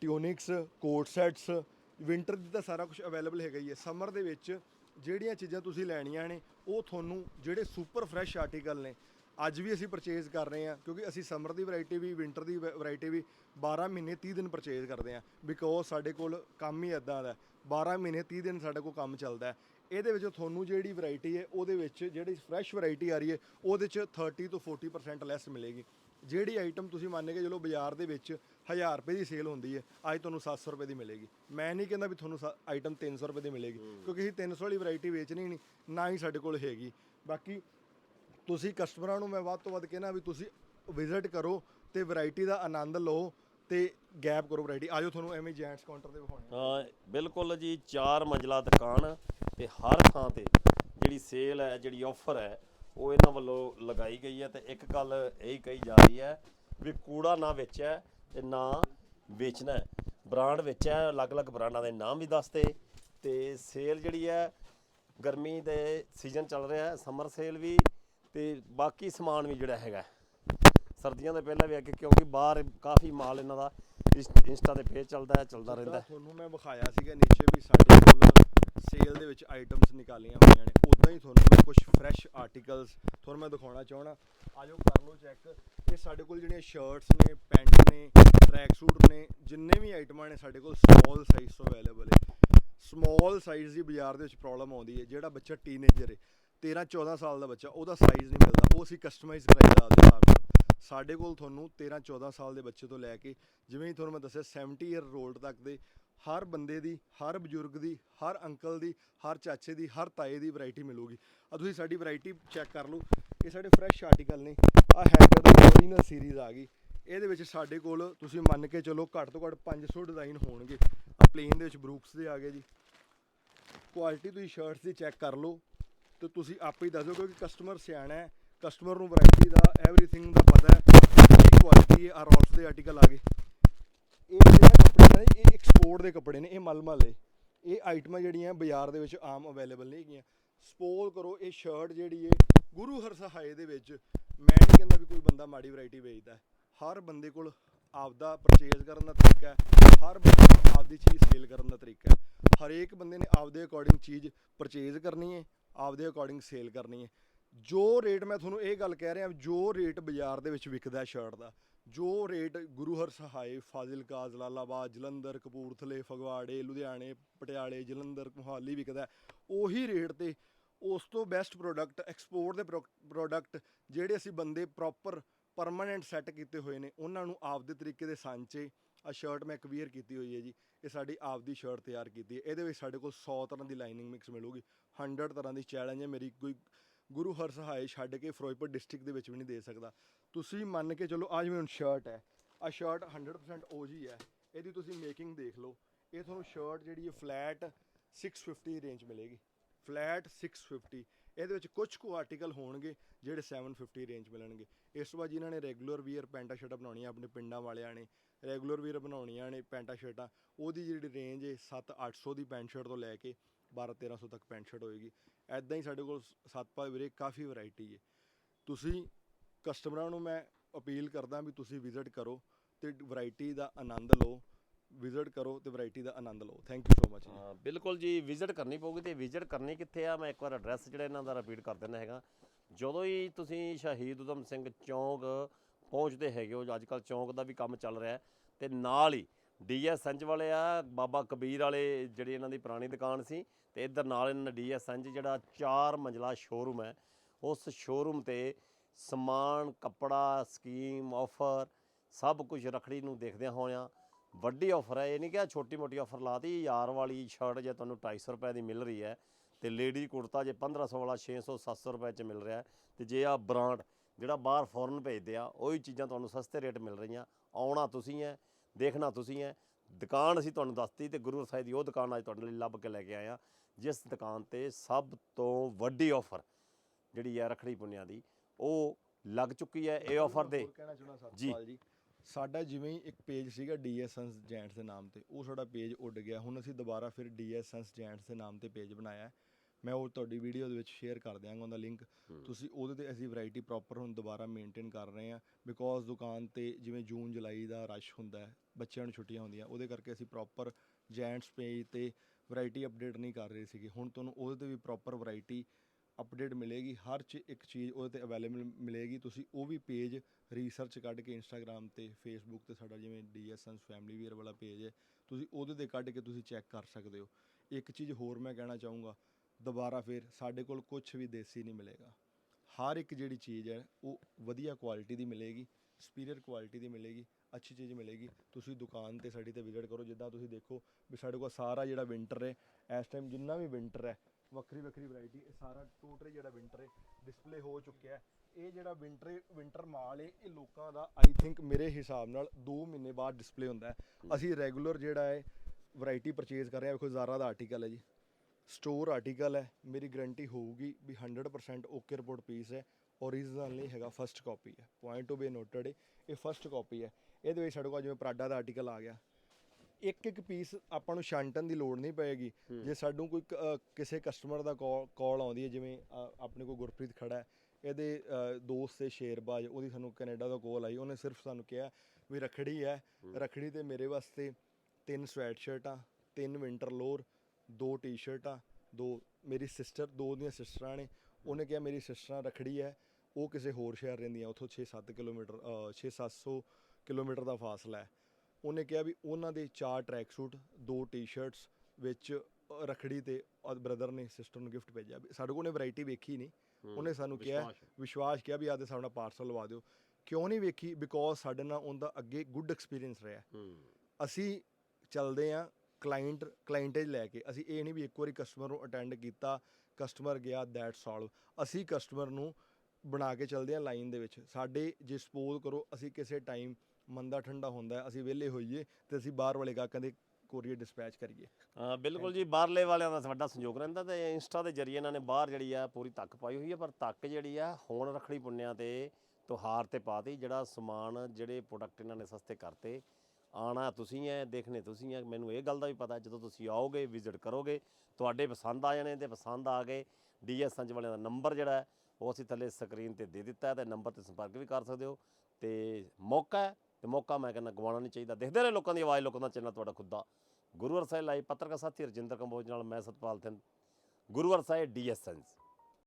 tunics coat sets winter ਦੀ ਤਾਂ ਸਾਰਾ ਕੁਝ ਅਵੇਲੇਬਲ ਹੈਗਾ ਹੀ ਹੈ। ਸਮਰ ਦੇ ਵਿੱਚ ਜਿਹੜੀਆਂ ਚੀਜ਼ਾਂ ਤੁਸੀਂ ਲੈਣੀਆਂ ਨੇ ਉਹ ਤੁਹਾਨੂੰ ਜਿਹੜੇ ਸੁਪਰ ਫਰੈਸ਼ ਆਰਟੀਕਲ ਨੇ ਅੱਜ ਵੀ ਅਸੀਂ ਪਰਚੇਜ਼ ਕਰ ਰਹੇ ਹਾਂ, ਕਿਉਂਕਿ ਅਸੀਂ ਸਮਰ ਦੀ ਵੈਰਾਈਟੀ ਵੀ ਵਿੰਟਰ ਦੀ ਵੈਰਾਈਟੀ ਵੀ 12 ਮਹੀਨੇ 30 ਦਿਨ ਪਰਚੇਜ਼ ਕਰਦੇ ਹਾਂ ਬਿਕੋਜ਼ ਸਾਡੇ ਕੋਲ ਕੰਮ ਹੀ ਇਦਾਂ ਦਾ ਹੈ। 12 ਮਹੀਨੇ 30 ਦਿਨ ਸਾਡੇ ਕੋਲ ਕੰਮ ਚੱਲਦਾ ਹੈ। ਇਹਦੇ ਵਿੱਚ ਤੁਹਾਨੂੰ ਜਿਹੜੀ ਵੈਰਾਈਟੀ ਹੈ, ਉਹਦੇ ਵਿੱਚ ਜਿਹੜੀ ਫਰੈਸ਼ ਵੈਰਾਈਟੀ ਆ ਰਹੀ ਹੈ, ਉਹਦੇ ਚ 30 ਤੋਂ 40% ਲੈਸ ਮਿਲੇਗੀ। ਜਿਹੜੀ ਆਈਟਮ ਤੁਸੀਂ ਮੰਨ ਕੇ ਚਲੋ ਬਾਜ਼ਾਰ ਦੇ ਵਿੱਚ 1000 ਰੁਪਏ ਦੀ ਸੇਲ ਹੁੰਦੀ ਹੈ, ਅੱਜ ਤੁਹਾਨੂੰ 700 ਰੁਪਏ ਦੀ ਮਿਲੇਗੀ। ਮੈਂ ਨਹੀਂ ਕਹਿੰਦਾ ਵੀ ਤੁਹਾਨੂੰ ਆਈਟਮ 300 ਰੁਪਏ ਦੀ ਮਿਲੇਗੀ, ਕਿਉਂਕਿ ਅਸੀਂ 300 ਵਾਲੀ ਵੈਰਾਈਟੀ ਵੇਚਣੀ ਨਹੀਂ, ਨਾ ਹੀ ਸਾਡੇ ਕੋਲ ਹੈਗੀ। ਬਾਕੀ ਤੁਸੀਂ ਕਸਟਮਰਾਂ ਨੂੰ ਮੈਂ ਵੱਧ ਤੋਂ ਵੱਧ ਕਹਿਣਾ ਵੀ ਤੁਸੀਂ ਵਿਜ਼ਿਟ ਕਰੋ ਤੇ ਵੈਰਾਈਟੀ ਦਾ ਆਨੰਦ ਲਓ ਤੇ ਗੈਪ ਕਰੋ ਵੈਰਾਈਟੀ ਆਜੋ ਤੁਹਾਨੂੰ ਐਵੇਂ ਜੈਂਟਸ ਕਾਊਂਟਰ ਤੇ ਵਿਖਾਉਣੇ ਹਾਂ, ਬਿਲਕੁਲ ਜੀ, ਚਾਰ ਮੰਜ਼ਲਾ ਦੁਕਾਨ ਤੇ ਹਰ ਥਾਂ ਤੇ ਜਿਹੜੀ ਸੇਲ ਹੈ, ਜਿਹੜੀ ਆਫਰ ਹੈ, ਉਹ ਇਹਨਾਂ ਵੱਲੋਂ ਲਗਾਈ ਗਈ ਹੈ ਤੇ ਇੱਕ ਗੱਲ ਇਹ ਕਹੀ ਜਾ ਰਹੀ ਹੈ ਵੀ ਕੂੜਾ ਨਾ ਵੇਚਿਆ ਤੇ ਨਾ ਵੇਚਣਾ ਬ੍ਰਾਂਡ ਵੇਚਿਆ ਅਲੱਗ-ਅਲੱਗ ਬ੍ਰਾਂਡਾਂ ਦੇ ਨਾਮ ਵੀ ਦੱਸਦੇ ਤੇ ਸੇਲ ਜਿਹੜੀ ਹੈ, ਗਰਮੀ ਦੇ ਸੀਜ਼ਨ ਚੱਲ ਰਿਹਾ ਹੈ ਸਮਰ ਸੇਲ ਵੀ ਤੇ ਬਾਕੀ ਸਮਾਨ ਵੀ ਜਿਹੜਾ ਹੈਗਾ ਸਰਦੀਆਂ ਦੇ ਪਹਿਲਾਂ ਵੀ ਅੱਗੇ ਕਿਉਂਕਿ ਬਾਹਰ ਕਾਫੀ ਮਾਲ ਇਹਨਾਂ ਦਾ ਇੰਸ- ਇੰਸਟਾ ਤੇ ਪੇਜ ਚੱਲਦਾ ਹੈ ਚੱਲਦਾ ਰਹਿੰਦਾ ਤੁਹਾਨੂੰ ਮੈਂ ਵਿਖਾਇਆ ਸੀਗਾ ਨੀਚੇ ਵੀ ਸਾਡੇ ਕੋਲ ਸੇਲ ਦੇ ਵਿੱਚ ਆਈਟਮਸ ਨਿਕਾਲੀਆਂ ਹੋਈਆਂ ਨੇ। ਉਦਾਂ ਹੀ ਤੁਹਾਨੂੰ ਕੁਝ ਫਰੈਸ਼ ਆਰਟੀਕਲਸ ਤੁਹਾਨੂੰ ਮੈਂ ਦਿਖਾਉਣਾ ਚਾਹਣਾ ਆਜੋ ਕਰ ਲਓ ਚੈੱਕ ਇਹ ਸਾਡੇ ਕੋਲ ਜਿਹੜੀਆਂ ਸ਼ਰਟਸ ਨੇ ਪੈਂਟ ਨੇ ਟਰੈਕ ਸੂਟ ਨੇ ਜਿੰਨੇ ਵੀ ਆਈਟਮਾਂ ਨੇ ਸਾਡੇ ਕੋਲ ਸਮਾਲ ਸਾਈਜ਼ ਤੋਂ ਅਵੇਲੇਬਲ ਹੈ ਸਮਾਲ ਸਾਈਜ਼ ਦੀ ਬਾਜ਼ਾਰ ਦੇ ਵਿੱਚ ਪ੍ਰੋਬਲਮ ਆਉਂਦੀ ਹੈ ਜਿਹੜਾ ਬੱਚਾ ਟੀਨੇਜਰ ਹੈ। 13 14 ਸਾਲ ਦਾ ਬੱਚਾ, ਉਹਦਾ ਸਾਈਜ਼ ਨਹੀਂ ਮਿਲਦਾ। ਉਹ ਅਸੀਂ ਕਸਟਮਾਈਜ਼ ਕਰਾਈਦਾ ਆਪਦੇ ਹਿਸਾਬ ਨਾਲ ਸਾਡੇ ਕੋਲ ਤੁਹਾਨੂੰ 13 14 ਸਾਲ ਦੇ ਬੱਚੇ ਤੋਂ ਲੈ ਕੇ, ਜਿਵੇਂ ਹੀ ਤੁਹਾਨੂੰ ਮੈਂ ਦੱਸਿਆ 70 ਇਅਰ 올ਡ ਤੱਕ ਦੇ, ਹਰ ਬੰਦੇ ਦੀ, ਹਰ ਬਜ਼ੁਰਗ ਦੀ, ਹਰ ਅੰਕਲ ਦੀ, ਹਰ ਚਾਚੇ ਦੀ, ਹਰ ਤਾਏ ਦੀ ਵੈਰਾਈਟੀ ਮਿਲੂਗੀ। ਆ ਤੁਸੀਂ ਸਾਡੀ ਵੈਰਾਈਟੀ ਚੈੱਕ ਕਰ ਲਓ। ਇਹ ਸਾਡੇ ਫਰੈਸ਼ ਆਰਟੀਕਲ ਨੇ। ਆ ਹੈਕਰ ਦੀ ਓਰੀਜਨਲ ਸੀਰੀਜ਼ ਆ ਗਈ। ਇਹਦੇ ਵਿੱਚ ਸਾਡੇ ਕੋਲ ਤੁਸੀਂ ਮੰਨ ਕੇ ਚੱਲੋ ਘੱਟ ਤੋਂ ਘੱਟ 500 ਡਿਜ਼ਾਈਨ ਹੋਣਗੇ। ਆ ਪਲੇਨ ਦੇ ਵਿੱਚ ਬਰੂਕਸ ਦੇ ਆ ਗਏ ਜੀ। ਕੁਆਲਿਟੀ ਤੁਸੀਂ ਸ਼ਰਟਸ ਦੀ ਚੈੱਕ ਕਰ ਲਓ। ਤੇ ਤੁਸੀਂ ਆਪੇ ਹੀ ਦੱਸੋ ਕਿਉਂਕਿ ਕਸਟਮਰ ਸਿਆਣਾ ਹੈ ਕਸਟਮਰ ਨੂੰ ਵੈਰਾਈਟੀ ਦਾ ਐਵਰੀਥਿੰਗ ਦਾ ਪਤਾ ਹੈ ਕੀ ਕੁਆਲਿਟੀ ਹੈ ਆ ਰੋਲਸ ਦੇ ਆਰਟੀਕਲ ਆ ਗਏ। ਇਹ ਜਿਹੜੇ ਕੱਪੜੇ ਨੇ, ਇਹ ਐਕਸਪੋਰਟ ਦੇ ਕੱਪੜੇ ਨੇ, ਇਹ ਮਲਮਲ ਨੇ ਇਹ ਆਈਟਮਾਂ ਜਿਹੜੀਆਂ ਬਾਜ਼ਾਰ ਦੇ ਵਿੱਚ ਆਮ ਅਵੇਲੇਬਲ ਨਹੀਂ ਹੈਗੀਆਂ। ਸਪੋਜ਼ ਕਰੋ, ਇਹ ਸ਼ਰਟ ਜਿਹੜੀ ਹੈ, ਗੁਰੂ ਹਰਸਹਾਏ ਦੇ ਵਿੱਚ ਮੈਂ ਨਹੀਂ ਕਹਿੰਦਾ ਵੀ ਕੋਈ ਬੰਦਾ ਮਾੜੀ ਵੈਰਾਈਟੀ ਵੇਚਦਾ ਹਰ ਬੰਦੇ ਕੋਲ ਆਪਦਾ ਪਰਚੇਜ਼ ਕਰਨ ਦਾ ਤਰੀਕਾ ਹੈ, ਹਰ ਬੰਦੇ ਕੋਲ ਆਪਦੀ ਚੀਜ਼ ਸੇਲ ਕਰਨ ਦਾ ਤਰੀਕਾ ਹੈ। ਹਰੇਕ ਬੰਦੇ ਨੇ ਆਪਦੇ ਅਕੋਰਡਿੰਗ ਚੀਜ਼ ਪਰਚੇਜ਼ ਕਰਨੀ ਹੈ ਆਪਦੇ ਅਕੋਰਡਿੰਗ ਸੇਲ ਕਰਨੀ ਹੈ। ਜੋ ਰੇਟ ਮੈਂ ਤੁਹਾਨੂੰ ਇਹ ਗੱਲ ਕਹਿ ਰਿਹਾ, ਜੋ ਰੇਟ ਬਾਜ਼ਾਰ ਦੇ ਵਿੱਚ ਵਿਕਦਾ ਸ਼ਰਟ ਦਾ, ਜੋ ਰੇਟ ਗੁਰੂ ਹਰ ਸਹਾਏ ਫਾਜ਼ਿਲਕਾ, ਜਲਾਲਾਬਾਦ, ਜਲੰਧਰ, ਕਪੂਰਥਲੇ, ਫਗਵਾੜੇ, ਲੁਧਿਆਣੇ, ਪਟਿਆਲੇ, ਜਲੰਧਰ, ਮੁਹਾਲੀ ਵਿਕਦਾ ਉਹੀ ਰੇਟ ਤੇ ਉਸ ਤੋਂ ਬੈਸਟ ਪ੍ਰੋਡਕਟ ਐਕਸਪੋਰਟ ਦੇ ਪ੍ਰੋਡਕਟ ਜਿਹੜੇ ਅਸੀਂ ਬੰਦੇ ਪ੍ਰੋਪਰ ਪਰਮਾਨੈਂਟ ਸੈੱਟ ਕੀਤੇ ਹੋਏ ਨੇ, ਉਹਨਾਂ ਨੂੰ ਆਪਦੇ ਤਰੀਕੇ ਦੇ ਸਾਂਚੇ ਆ ਸ਼ਰਟ ਮੈਂ ਇੱਕ ਵੀਅਰ ਕੀਤੀ ਹੋਈ ਹੈ ਜੀ। ਇਹ ਸਾਡੀ ਆਪਦੀ ਸ਼ਰਟ ਤਿਆਰ ਕੀਤੀ ਹੈ। ਇਹਦੇ ਵਿੱਚ ਸਾਡੇ ਕੋਲ 100 ਤਰ੍ਹਾਂ ਦੀ ਲਾਈਨਿੰਗ ਮਿਕਸ ਮਿਲੂਗੀ। 100 ਤਰ੍ਹਾਂ ਦੀ ਚੈਲੰਜ ਹੈ। ਮੇਰੀ ਕੋਈ ਗੁਰੂ ਹਰ ਸਹਾਇ ਛੱਡ ਕੇ ਫਿਰੋਜ਼ਪੁਰ ਡਿਸਟ੍ਰਿਕਟ ਦੇ ਵਿੱਚ ਵੀ ਨਹੀਂ ਦੇ ਸਕਦਾ। ਤੁਸੀਂ ਮੰਨ ਕੇ ਚਲੋ ਅੱਜ ਜਿਵੇਂ ਹੁਣ ਸ਼ਰਟ ਹੈ। ਆ ਸ਼ਰਟ 100% OG ਹੈ। ਇਹਦੀ ਤੁਸੀਂ ਮੇਕਿੰਗ ਦੇਖ ਲਓ। ਇਹ ਤੁਹਾਨੂੰ ਸ਼ਰਟ ਜਿਹੜੀ ਹੈ ਫਲੈਟ 650 ਰੇਂਜ ਮਿਲੇਗੀ। ਫਲੈਟ 650 ਇਹਦੇ ਵਿੱਚ ਕੁਝ ਕੁ ਆਰਟੀਕਲ ਹੋਣਗੇ ਜਿਹੜੇ 750 ਰੇਂਜ ਮਿਲਣਗੇ। ਇਸ ਤੋਂ ਬਾਅਦ ਜਿਨ੍ਹਾਂ ਨੇ ਰੈਗੂਲਰ ਵੀਅਰ ਪੈਂਟਾ ਸ਼ਰਟਾਂ ਬਣਾਉਣੀਆਂ ਆਪਣੇ ਪਿੰਡਾਂ ਵਾਲਿਆਂ ਨੇ। ਰੈਗੂਲਰ ਵੀਅਰ ਬਣਾਉਣੀਆਂ ਨੇ ਪੈਂਟਾ, ਸ਼ਰਟਾਂ। ਉਹਦੀ ਜਿਹੜੀ ਰੇਂਜ ਹੈ 7-800 ਦੀ ਪੈਂਟ ਸ਼ਰਟ ਤੋਂ ਲੈ ਕੇ 12-1300 ਤੱਕ ਪੈਂਟ ਸ਼ਰਟ ਹੋਏਗੀ। ਐਦਾਂ ਹੀ ਸਾਡੇ ਕੋਲ ਸਤਪਾਲ ਵੀਰੇ ਕਾਫੀ ਵੈਰਾਈਟੀ ਹੈ ਤੁਸੀਂ ਕਸਟਮਰਾਂ ਨੂੰ ਮੈਂ ਅਪੀਲ ਕਰਦਾ ਵੀ ਤੁਸੀਂ ਵਿਜ਼ਿਟ ਕਰੋ ਤੇ ਵੈਰਾਈਟੀ ਦਾ ਆਨੰਦ ਲਓ। ਵਿਜ਼ਿਟ ਕਰੋ ਤੇ ਵੈਰਾਈਟੀ ਦਾ ਆਨੰਦ ਲਓ। ਥੈਂਕ ਯੂ ਸੋ ਮਚ ਬਿਲਕੁਲ ਜੀ। ਵਿਜ਼ਿਟ ਕਰਨੀ ਪਊਗੀ ਤੇ ਵਿਜ਼ਿਟ ਕਰਨੀ ਕਿੱਥੇ ਆ? ਮੈਂ ਇੱਕ ਵਾਰ ਐਡਰੈਸ ਜਿਹੜਾ ਇਹਨਾਂ ਦਾ ਰਿਪੀਟ ਕਰ ਦਿੰਦਾ ਹੈਗਾ। ਜਦੋਂ ਹੀ ਤੁਸੀਂ ਸ਼ਹੀਦ ਉਦਮ ਸਿੰਘ ਚੌਂਕ ਪਹੁੰਚਦੇ ਹੈਗੇ ਉਹ ਅੱਜ ਕੱਲ ਚੌਂਕ ਦਾ ਵੀ ਕੰਮ ਚੱਲ ਰਿਹਾ ਹੈ, ਤੇ ਨਾਲ ਹੀ ਡੀਐਸ ਸੰਜ ਵਾਲੇ ਆ ਬਾਬਾ ਕਬੀਰ ਵਾਲੇ ਜਿਹੜੀ ਇਹਨਾਂ ਦੀ ਪੁਰਾਣੀ ਦੁਕਾਨ ਸੀ ਤੇ ਇੱਧਰ ਨਾਲ ਇਹਨਾਂ ਦਾ ਡੀਐਸ ਸੰਜ ਜਿਹੜਾ ਚਾਰ ਮੰਜ਼ਲਾ ਸ਼ੋਰੂਮ ਹੈ ਉਸ ਸ਼ੋਰੂਮ ਤੇ ਸਮਾਨ ਕੱਪੜਾ ਸਕੀਮ ਆਫਰ ਸਭ ਕੁਝ ਰਖੜੀ ਨੂੰ ਦੇਖਦਿਆਂ ਹੋਇਆਂ ਵੱਡੀ ਆਫਰ ਹੈ। ਇਹ ਨਹੀਂ ਕਿ ਆਹ ਛੋਟੀ ਮੋਟੀ ਆਫਰ ਲਾਤੀ ਯਾਰ ਵਾਲੀ ਸ਼ਰਟ ਜੇ ਤੁਹਾਨੂੰ 250 ਰੁਪਏ ਦੀ ਮਿਲ ਰਹੀ ਹੈ ਤੇ ਲੇਡੀ ਕੁੜਤਾ ਜੇ 1500 ਵਾਲਾ 600 700 ਰੁਪਏ ਚ ਮਿਲ ਰਿਹਾ ਹੈ ਤੇ ਜੇ ਆ ਬ੍ਰਾਂਡ ਜਿਹੜਾ ਬਾਹਰ ਫੋਰਨ ਭੇਜਦੇ ਆ ਉਹੀ ਚੀਜ਼ਾਂ ਤੁਹਾਨੂੰ ਸਸਤੇ ਰੇਟ ਮਿਲ ਰਹੀਆਂ। ਆਉਣਾ ਤੁਸੀਂ ਹੈ ਦੇਖਣਾ ਤੁਸੀਂ ਹੈ। ਦੁਕਾਨ ਅਸੀਂ ਤੁਹਾਨੂੰ ਦੱਸਤੀ ਤੇ ਗੁਰੂ ਸਾਹਿਬ ਦੀ ਉਹ ਦੁਕਾਨ ਅੱਜ ਤੁਹਾਡੇ ਲਈ ਲੱਭ ਕੇ ਲੈ ਕੇ ਆਏ ਆ ਜਿਸ ਦੁਕਾਨ ਤੇ ਸਭ ਤੋਂ ਵੱਡੀ ਆਫਰ ਜਿਹੜੀ ਹੈ ਰਖੜੀ ਪੁੰਨਿਆ ਦੀ ਉਹ ਲੱਗ ਚੁੱਕੀ ਹੈ ਇਹ ਆਫਰ ਦੇ। ਹੋਰ ਕਹਿਣਾ ਚਾਹੁੰਦਾ ਜੀ। ਸਤਪਾਲ ਜੀ। ਸਾਡਾ ਜਿਵੇਂ ਹੀ ਇੱਕ ਪੇਜ ਸੀਗਾ ਡੀਐਸਐਨਸ ਜੈਂਟਸ ਦੇ ਨਾਮ ਤੇ ਉਹ ਸਾਡਾ ਪੇਜ ਉੱਡ ਗਿਆ। ਹੁਣ ਅਸੀਂ ਦੁਬਾਰਾ ਫਿਰ ਡੀਐਸਐਨਸ ਜੈਂਟਸ ਦੇ ਨਾਮ ਤੇ ਪੇਜ ਬਣਾਇਆ। ਮੈਂ ਉਹ ਤੁਹਾਡੀ ਵੀਡੀਓ ਦੇ ਵਿੱਚ ਸ਼ੇਅਰ ਕਰ ਦਿਆਂਗਾ ਉਹਦਾ ਲਿੰਕ ਤੁਸੀਂ ਉਹਦੇ ਤੇ ਅਸੀਂ ਵੈਰਾਈਟੀ ਪ੍ਰੋਪਰ ਹੁਣ ਦੁਬਾਰਾ ਮੇਨਟੇਨ ਕਰ ਰਹੇ ਹਾਂ ਬਿਕੋਜ਼ ਦੁਕਾਨ ਤੇ ਜਿਵੇਂ ਜੂਨ ਜੁਲਾਈ ਦਾ ਰਸ਼ ਹੁੰਦਾ ਹੈ ਬੱਚਿਆਂ ਨੂੰ ਛੁੱਟੀਆਂ ਹੁੰਦੀਆਂ ਉਹਦੇ ਕਰਕੇ ਅਸੀਂ ਪ੍ਰੋਪਰ ਜੈਂਟਸ ਪੇਜ ਤੇ ਵੈਰਾਈਟੀ ਅਪਡੇਟ ਨਹੀਂ ਕਰ ਰਹੇ ਸੀਗੇ। ਹੁਣ ਤੁਹਾਨੂੰ ਉਹਦੇ ਤੇ ਵੀ ਪ੍ਰੋਪਰ ਵੈਰਾਈਟੀ ਅਪਡੇਟ ਮਿਲੇਗੀ ਹਰ ਚ ਇੱਕ ਚੀਜ਼ ਉਹਦੇ ਤੇ ਅਵੇਲੇਬਲ ਮਿਲੇਗੀ। ਤੁਸੀਂ ਉਹ ਵੀ ਪੇਜ ਰਿਸਰਚ ਕੱਢ ਕੇ ਇੰਸਟਾਗ੍ਰam ਤੇ ਫੇਸਬੁੱਕ ਤੇ ਸਾਡਾ ਜਿਵੇਂ ਡੀਐਸਐਨਸ ਫੈਮਿਲੀ ਵੀਅਰ ਵਾਲਾ ਪੇਜ ਹੈ ਤੁਸੀਂ ਉਹਦੇ ਤੇ ਕੱਢ ਕੇ ਤੁਸੀਂ ਚੈੱਕ ਕਰ ਸਕਦੇ ਹੋ। ਇੱਕ ਚੀਜ਼ ਹੋਰ ਮੈਂ ਕਹਿਣਾ ਚਾਹੂੰਗਾ ਦੁਬਾਰਾ ਫਿਰ ਸਾਡੇ ਕੋਲ ਕੁਝ ਵੀ ਦੇਸੀ ਨਹੀਂ ਮਿਲੇਗਾ। ਹਰ ਇੱਕ ਜਿਹੜੀ ਚੀਜ਼ ਹੈ, ਉਹ ਵਧੀਆ ਕੁਆਲਿਟੀ ਦੀ ਮਿਲੇਗੀ ਸੁਪੀਰੀਅਰ ਕੁਆਲਿਟੀ ਦੀ ਮਿਲੇਗੀ, ਅੱਛੀ ਚੀਜ਼ ਮਿਲੇਗੀ। ਤੁਸੀਂ ਦੁਕਾਨ ਤੇ ਸਾਡੀ ਤੇ ਵਿਜ਼ਿਟ ਕਰੋ, ਜਿੱਦਾਂ ਤੁਸੀਂ ਦੇਖੋ ਵੀ ਸਾਡੇ ਕੋਲ ਸਾਰਾ ਜਿਹੜਾ ਵਿੰਟਰ ਹੈ, ਇਸ ਟਾਈਮ ਜਿੰਨਾ ਵੀ ਵਿੰਟਰ ਹੈ, ਵੱਖਰੀ ਵੱਖਰੀ ਵੈਰਾਈਟੀ ਇਹ ਸਾਰਾ ਟੋਟਲ ਜਿਹੜਾ ਵਿੰਟਰ ਹੈ ਡਿਸਪਲੇ ਹੋ ਚੁੱਕਿਆ ਹੈ। ਇਹ ਜਿਹੜਾ ਵਿੰਟਰ ਵਿੰਟਰ ਮਾਲ ਹੈ, ਇਹ ਲੋਕਾਂ ਦਾ ਆਈ ਥਿੰਕ ਮੇਰੇ ਹਿਸਾਬ ਨਾਲ 2 ਮਹੀਨੇ ਬਾਅਦ ਡਿਸਪਲੇ ਹੁੰਦਾ ਹੈ। ਅਸੀਂ ਰੈਗੂਲਰ ਜਿਹੜਾ ਹੈ ਵੈਰਾਈਟੀ ਪਰਚੇਜ਼ ਕਰ ਰਹੇ ਹਾਂ, ਵੇਖੋ ਜ਼ਾਰਾ ਦਾ ਆਰਟੀਕਲ ਹੈ ਜੀ। ਸਟੋਰ ਆਰਟੀਕਲ ਹੈ ਮੇਰੀ ਗਾਰੰਟੀ ਹੋਊਗੀ ਵੀ 100% ਓਕੇ ਰਿਪੋਰਟ ਪੀਸ ਹੈ ਓਰੀਜਨਲ ਨਹੀਂ ਹੈਗਾ ਫਸਟ ਕਾਪੀ ਹੈ। ਪੁਆਇੰਟ ਟੂ ਬੀ ਨੋਟਡ ਇਹ ਫਸਟ ਕਾਪੀ ਹੈ। ਇਹਦੇ ਵਿੱਚ ਸਾਡੇ ਕੋਲ ਜਿਵੇਂ ਪ੍ਰਾਡਾ ਦਾ ਆਰਟੀਕਲ ਆ ਗਿਆ। ਇੱਕ ਇੱਕ ਪੀਸ ਆਪਾਂ ਨੂੰ ਛਾਂਟਣ ਦੀ ਲੋੜ ਨਹੀਂ ਪਏਗੀ। ਜੇ ਸਾਨੂੰ ਕੋਈ ਕਿਸੇ ਕਸਟਮਰ ਦਾ ਕਾਲ ਆਉਂਦੀ ਹੈ ਜਿਵੇਂ ਆਪਣੇ ਕੋਲ ਗੁਰਪ੍ਰੀਤ ਖੜਾ ਹੈ ਇਹਦੇ ਦੋਸਤ ਹੈ ਸ਼ੇਰਬਾਜ ਉਹਦੀ ਸਾਨੂੰ ਕੈਨੇਡਾ ਦਾ ਕਾਲ ਆਈ ਉਹਨੇ ਸਿਰਫ ਸਾਨੂੰ ਕਿਹਾ ਵੀ ਰਖੜੀ ਹੈ। ਰਖੜੀ ਤੇ ਮੇਰੇ ਵਾਸਤੇ ਤਿੰਨ ਸਵੈਟ ਸ਼ਰਟਾਂ ਤਿੰਨ ਵਿੰਟਰ ਲੋਅਰ ਦੋ ਟੀ-ਸ਼ਰਟਾਂ ਦੋ ਮੇਰੀ ਸਿਸਟਰ ਦੋ ਦੀਆਂ ਸਿਸਟਰਾਂ ਨੇ ਉਹਨੇ ਕਿਹਾ ਮੇਰੀ ਸਿਸਟਰਾਂ ਰਖੜੀ ਹੈ ਉਹ ਕਿਸੇ ਹੋਰ ਸ਼ਹਿਰ ਰਹਿੰਦੀਆਂ ਉੱਥੋਂ 6-7 ਕਿਲੋਮੀਟਰ 6-700 ਕਿਲੋਮੀਟਰ ਦਾ ਫਾਸਲਾ ਹੈ ਉਹਨੇ ਕਿਹਾ ਵੀ ਉਹਨਾਂ ਦੇ ਚਾਰ ਟਰੈਕ ਸੂਟ ਦੋ ਟੀ-ਸ਼ਰਟਸ ਵਿੱਚ ਰਖੜੀ ਤੇ ਬ੍ਰਦਰ ਨੇ ਸਿਸਟਰ ਨੂੰ ਗਿਫਟ ਭੇਜਿਆ। ਸਾਡੇ ਕੋਲ ਉਹਨੇ ਵੈਰਾਈਟੀ ਵੇਖੀ ਨਹੀਂ ਉਹਨੇ ਸਾਨੂੰ ਕਿਹਾ ਵਿਸ਼ਵਾਸ। ਕਿਹਾ ਵੀ ਆਦੇ ਸਾਡਾ ਪਾਰਸਲ ਲਵਾ ਦਿਓ। ਕਿਉਂ ਨਹੀਂ ਵੇਖੀ? ਬਿਕੋਜ਼ ਸਾਡੇ ਨਾਲ ਉਹਦਾ ਅੱਗੇ ਗੁੱਡ ਐਕਸਪੀਰੀਅੰਸ ਰਿਹਾ। ਅਸੀਂ ਚੱਲਦੇ ਆ ਕਲਾਇੰਟ ਕਲਾਇੰਟੇਜ ਲੈ ਕੇ ਅਸੀਂ ਇਹ ਨਹੀਂ ਵੀ ਇੱਕ ਵਾਰੀ ਕਸਟਮਰ ਨੂੰ ਅਟੈਂਡ ਕੀਤਾ ਕਸਟਮਰ ਗਿਆ ਦੈਟ ਸੋਲਵ ਅਸੀਂ ਕਸਟਮਰ ਨੂੰ ਬਣਾ ਕੇ ਚੱਲਦੇ ਆ ਲਾਈਨ ਦੇ ਵਿੱਚ। ਸਾਡੇ ਜੇ ਸਪੋਜ਼ ਕਰੋ ਅਸੀਂ ਕਿਸੇ ਟਾਈਮ ਮੰਦਾ ਠੰਡਾ ਹੁੰਦਾ ਅਸੀਂ ਵਿਹਲੇ ਹੋਈਏ ਤੇ ਅਸੀਂ ਬਾਹਰ ਵਾਲੇ ਗਾਹਕਾਂ ਦੇ ਕੋਰੀਅਰ ਡਿਸਪੈਚ ਕਰੀਏ। ਹਾਂ ਬਿਲਕੁਲ ਜੀ ਬਾਹਰਲੇ ਵਾਲਿਆਂ ਦਾ ਵੱਡਾ ਸੰਯੋਗ ਰਹਿੰਦਾ ਤੇ ਇੰਸਟਾ ਦੇ ਜਰੀਏ ਇਹਨਾਂ ਨੇ ਬਾਹਰ ਜਿਹੜੀ ਆ ਪੂਰੀ ਤੱਕ ਪਾਈ ਹੋਈ ਹੈ ਪਰ ਤੱਕ ਜਿਹੜੀ ਆ ਹੁਣ ਰਖੜੀ ਪੁੰਨਿਆਂ ਤੇ ਤਿਉਹਾਰ ਤੇ ਪਾਤੀ ਜਿਹੜਾ ਸਮਾਨ ਜਿਹੜੇ ਪ੍ਰੋਡਕਟ ਇਹਨਾਂ ਨੇ ਸਸਤੇ ਕਰਤੇ ਆਣਾ ਤੁਸੀਂ ਐ, ਦੇਖਣੇ ਤੁਸੀਂ ਐ। ਮੈਨੂੰ ਇਹ ਗੱਲ ਦਾ ਵੀ ਪਤਾ, ਜਦੋਂ ਤੁਸੀਂ ਆਓਗੇ ਵਿਜ਼ਿਟ ਕਰੋਗੇ, ਤੁਹਾਡੇ ਪਸੰਦ ਆ ਜਾਣੇ ਤੇ ਪਸੰਦ ਆ ਗਏ ਡੀਐਸ ਸੰਜ ਵਾਲਿਆਂ ਦਾ ਨੰਬਰ ਜਿਹੜਾ ਉਹ ਅਸੀਂ ਥੱਲੇ ਸਕਰੀਨ ਤੇ ਦੇ ਦਿੱਤਾ ਹੈ ਤੇ ਨੰਬਰ ਤੇ ਸੰਪਰਕ ਵੀ ਕਰ ਸਕਦੇ ਹੋ। ਤੇ ਮੌਕਾ ਹੈ ਤੇ ਮੌਕਾ ਮੈਂ ਕਹਿੰਦਾ ਗਵਾਉਣਾ ਨਹੀਂ ਚਾਹੀਦਾ। ਦੇਖਦੇ ਰਹੇ ਲੋਕਾਂ ਦੀ ਆਵਾਜ਼, ਲੋਕਾਂ ਦਾ ਚੈਨਲ ਤੁਹਾਡਾ ਖੁਦ ਦਾ ਗੁਰੂਵਰ ਸਾਹਿਬ ਲਾਈਵ ਪੱਤਰਕਾਰ ਸਾਥੀ ਰਜਿੰਦਰ ਕੰਬੋਜ ਨਾਲ, ਮੈਂ ਸਤਪਾਲ ਸਿੰਘ ਗੁਰੂ ਅਰਸਾਈ ਡੀਐਸ ਸੰਜ